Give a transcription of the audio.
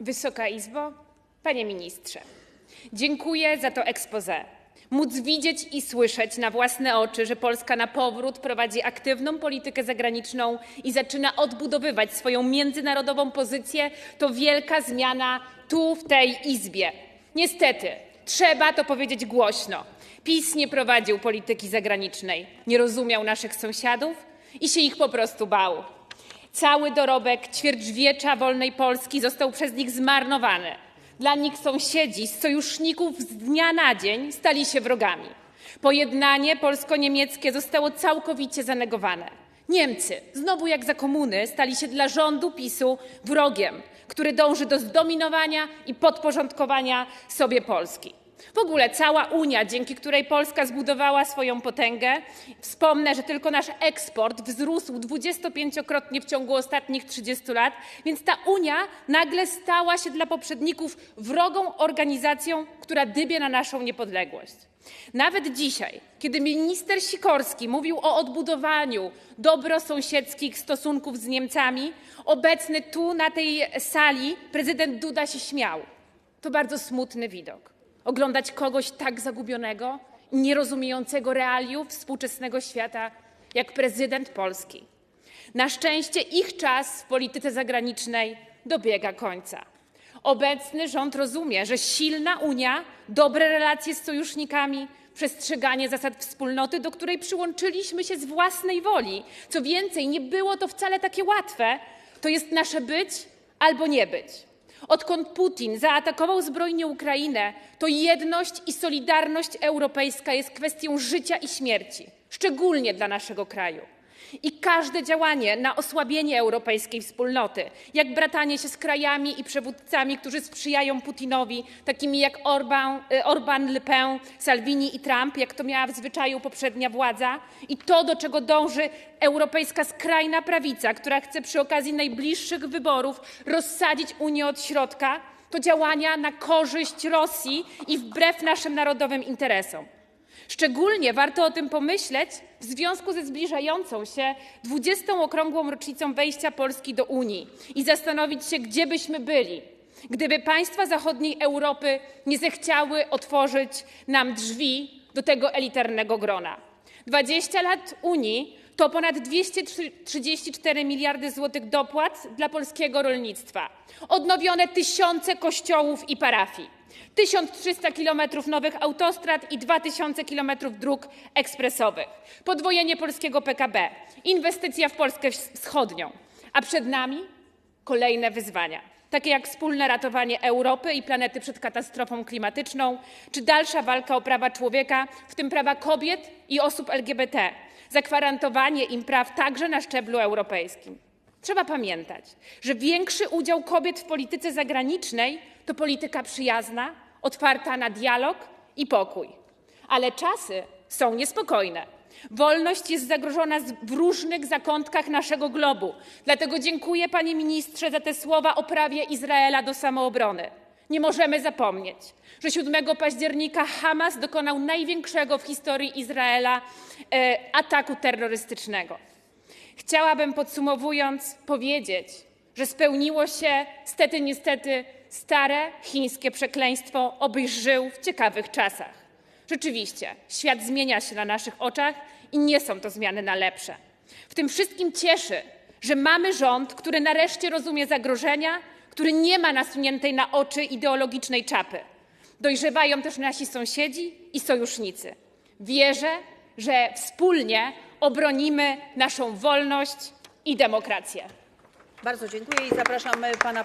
Wysoka Izbo, Panie Ministrze, dziękuję za to expose. Móc widzieć i słyszeć na własne oczy, że Polska na powrót prowadzi aktywną politykę zagraniczną i zaczyna odbudowywać swoją międzynarodową pozycję, to wielka zmiana tu, w tej Izbie. Niestety, trzeba to powiedzieć głośno. PiS nie prowadził polityki zagranicznej, nie rozumiał naszych sąsiadów i się ich po prostu bał. Cały dorobek ćwierćwiecza wolnej Polski został przez nich zmarnowany. Dla nich sąsiedzi z sojuszników z dnia na dzień stali się wrogami. Pojednanie polsko-niemieckie zostało całkowicie zanegowane. Niemcy, znowu jak za komuny, stali się dla rządu PiSu wrogiem, który dąży do zdominowania i podporządkowania sobie Polski. W ogóle cała Unia, dzięki której Polska zbudowała swoją potęgę, wspomnę, że tylko nasz eksport wzrósł 25-krotnie w ciągu ostatnich 30 lat, więc ta Unia nagle stała się dla poprzedników wrogą organizacją, która dybie na naszą niepodległość. Nawet dzisiaj, kiedy minister Sikorski mówił o odbudowaniu dobrosąsiedzkich stosunków z Niemcami, obecny tu na tej sali prezydent Duda się śmiał. To bardzo smutny widok. Oglądać kogoś tak zagubionego nierozumiejącego realiów współczesnego świata jak prezydent Polski. Na szczęście ich czas w polityce zagranicznej dobiega końca. Obecny rząd rozumie, że silna Unia, dobre relacje z sojusznikami, przestrzeganie zasad wspólnoty, do której przyłączyliśmy się z własnej woli. Co więcej, nie było to wcale takie łatwe. To jest nasze być albo nie być. Odkąd Putin zaatakował zbrojnie Ukrainę, to jedność i solidarność europejska jest kwestią życia i śmierci, szczególnie dla naszego kraju. I każde działanie na osłabienie europejskiej wspólnoty, jak bratanie się z krajami i przywódcami, którzy sprzyjają Putinowi, takimi jak Orban, y, Orban Le Pen, Salvini i Trump, jak to miała w zwyczaju poprzednia władza, i to, do czego dąży europejska skrajna prawica, która chce przy okazji najbliższych wyborów rozsadzić Unię od środka, to działania na korzyść Rosji i wbrew naszym narodowym interesom. Szczególnie warto o tym pomyśleć w związku ze zbliżającą się 20. okrągłą rocznicą wejścia Polski do Unii i zastanowić się, gdzie byśmy byli, gdyby państwa zachodniej Europy nie zechciały otworzyć nam drzwi do tego elitarnego grona. 20 lat Unii to ponad 234 miliardy złotych dopłat dla polskiego rolnictwa, odnowione tysiące kościołów i parafii, 1300 kilometrów nowych autostrad i 2000 kilometrów dróg ekspresowych, podwojenie polskiego PKB, inwestycja w Polskę wschodnią, a przed nami kolejne wyzwania, takie jak wspólne ratowanie Europy i planety przed katastrofą klimatyczną, czy dalsza walka o prawa człowieka, w tym prawa kobiet i osób LGBT, zagwarantowanie im praw także na szczeblu europejskim. Trzeba pamiętać, że większy udział kobiet w polityce zagranicznej to polityka przyjazna, otwarta na dialog i pokój. Ale czasy są niespokojne. Wolność jest zagrożona w różnych zakątkach naszego globu. Dlatego dziękuję, panie ministrze, za te słowa o prawie Izraela do samoobrony. Nie możemy zapomnieć, że 7 października Hamas dokonał największego w historii Izraela e, ataku terrorystycznego. Chciałabym podsumowując powiedzieć, że spełniło się stety niestety stare chińskie przekleństwo, obyś żył w ciekawych czasach. Rzeczywiście, świat zmienia się na naszych oczach i nie są to zmiany na lepsze. W tym wszystkim cieszy, że mamy rząd, który nareszcie rozumie zagrożenia, który nie ma nasuniętej na oczy ideologicznej czapy. Dojrzewają też nasi sąsiedzi i sojusznicy. Wierzę, że wspólnie obronimy naszą wolność i demokrację. Bardzo dziękuję i zapraszam pana